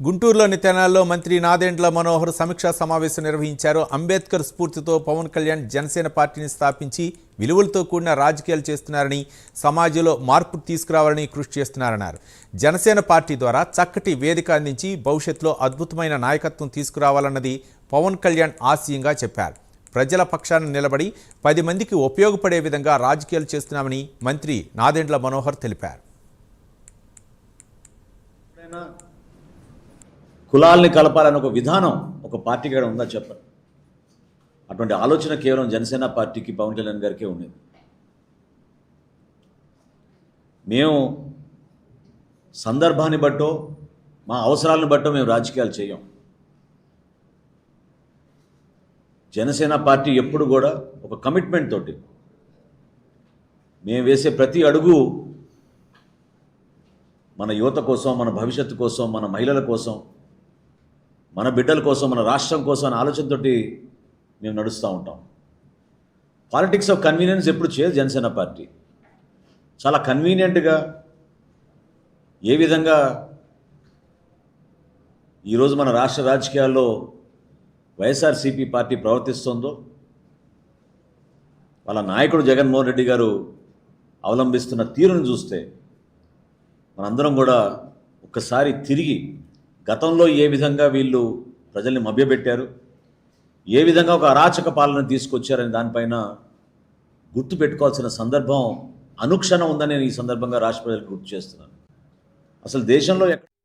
గుంటూరులోని తెనాల్లో మంత్రి నాదెండ్ల మనోహర్ సమీక్షా సమావేశం నిర్వహించారు. అంబేద్కర్ స్ఫూర్తితో పవన్ కళ్యాణ్ జనసేన పార్టీని స్థాపించి విలువలతో కూడిన రాజకీయాలు చేస్తున్నారని సమాజంలో మార్పు తీసుకురావాలని కృషి చేస్తున్నారన్నారు. జనసేన పార్టీ ద్వారా చక్కటి వేదిక అందించి భవిష్యత్తులో అద్భుతమైన నాయకత్వం తీసుకురావాలన్నది పవన్ కళ్యాణ్ ఆశయంగా చెప్పారు. ప్రజల పక్షాన నిలబడి పది మందికి ఉపయోగపడే విధంగా రాజకీయాలు చేస్తున్నామని మంత్రి నాదెండ్ల మనోహర్ తెలిపారు. కులాల్ని కలపాలని ఒక విధానం ఒక పార్టీకి కూడా ఉందా చెప్పండి. అటువంటి ఆలోచన కేవలం జనసేన పార్టీకి పవన్ కళ్యాణ్ గారికే ఉండేది. మేము సందర్భాన్ని బట్టో మా అవసరాలను బట్టో మేము రాజకీయాలు చేయం. జనసేన పార్టీ ఎప్పుడు కూడా ఒక కమిట్మెంట్ తోటి మేము వేసే ప్రతి అడుగు మన యువత కోసం మన భవిష్యత్తు కోసం మన మహిళల కోసం మన బిడ్డల కోసం మన రాష్ట్రం కోసం అనే ఆలోచనతోటి మేము నడుస్తూ ఉంటాం. పాలిటిక్స్ ఆఫ్ కన్వీనియన్స్ ఎప్పుడు చేయదు జనసేన పార్టీ. చాలా కన్వీనియంట్గా ఏ విధంగా ఈరోజు మన రాష్ట్ర రాజకీయాల్లో వైఎస్ఆర్సీపీ పార్టీ ప్రవర్తిస్తుందో వాళ్ళ నాయకుడు జగన్మోహన్ రెడ్డి గారు అవలంబిస్తున్న తీరును చూస్తే మనందరం కూడా ఒక్కసారి తిరిగి గతంలో ఏ విధంగా వీళ్ళు ప్రజల్ని మభ్యపెట్టారు? ఏ విధంగా ఒక అరాచక పాలన తీసుకొచ్చారని దానిపైన గుర్తు పెట్టుకోవాల్సిన సందర్భం అనుక్షణం ఉందని నేను ఈ సందర్భంగా రాష్ట్ర ప్రజలకు గుర్తు చేస్తున్నాను. అసలు దేశంలో ఎక్కడ